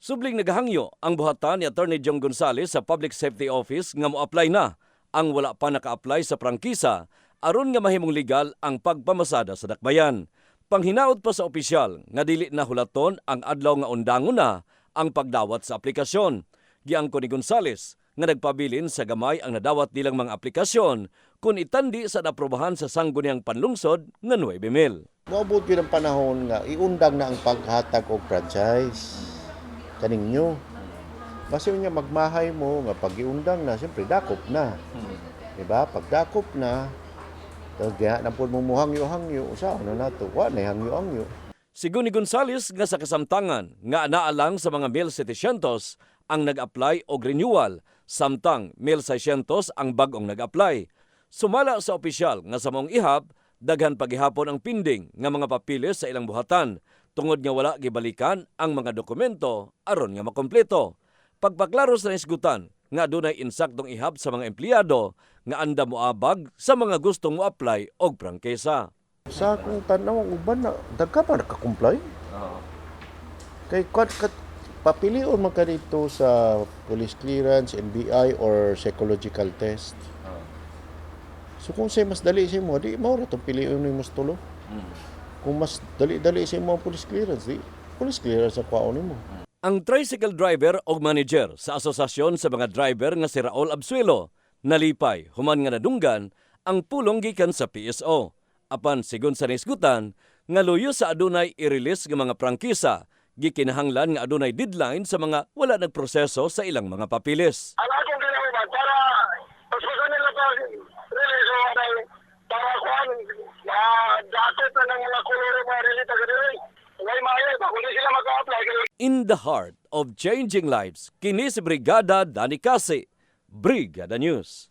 Subling nagahangyo ang buhatan ni Attorney Jong Gonzales sa Public Safety Office nga mo-apply na ang wala pa naka-apply sa prangkisa aron nga mahimong legal ang pagpamasada sa dakbayan. Panghinaot pa sa opisyal nga dili na hulaton ang adlaw nga undangon na ang pagdawat sa aplikasyon. Giangko ni Gonzales nga nagpabilin sa gamay ang nadawat nilang mga aplikasyon kung itandi sa naprobahan sa sangguniang panlungsod nga 9 mil. Moabot yun ang panahon nga iundang na ang paghatag og franchise kaninyo. Basta niya magmahay mo nga pag iundang na, siyempre dakop na. Di ba? Pag dakop na, kaya na po mo muhangyo-hangyo, usa ano na to, wa na hangyo-hangyo. Sigun ni Gonzales nga sa kasamtangan nga anaalang sa mga 1,700 ang nag-apply og renewal samtang 1,600 ang bag-ong nag-apply. Sumala sa opisyal nga sa maong ihap daghan pagihapon ang pinding nga mga papilis sa ilang buhatan tungod nga wala gibalikan ang mga dokumento aron nga makompleto. Pagpaklaro sa isgutan nga adunay insaktong ihap sa mga empleyado nga anda moabag sa mga gustong mo-apply og prangkesa. Sa akong tanaw, ang uban na, dagka pa nakakomply? Kay kat, kat, papilion man ka dito sa police clearance, NBI, or psychological test. So kung say mas dali sa mo, di mo itong piliin mo mas tulo. Kung mas dali-dali sa mo ang police clearance, di police clearance ang kwaon mo. Ang tricycle driver o manager sa Asosasyon sa mga driver nga si Raul Absuelo nalipay human nga nadunggan ang pulong gikan sa PSO. Apan sigon sa nisgutan nga luyo sa adunay i-release nga mga prangkisa gikinahanglan nga adunay deadline sa mga wala nagproseso sa ilang mga papilis. Kung sila maka-apply In the heart of changing lives, kini si Brigada Dani Kasi, Brigada News.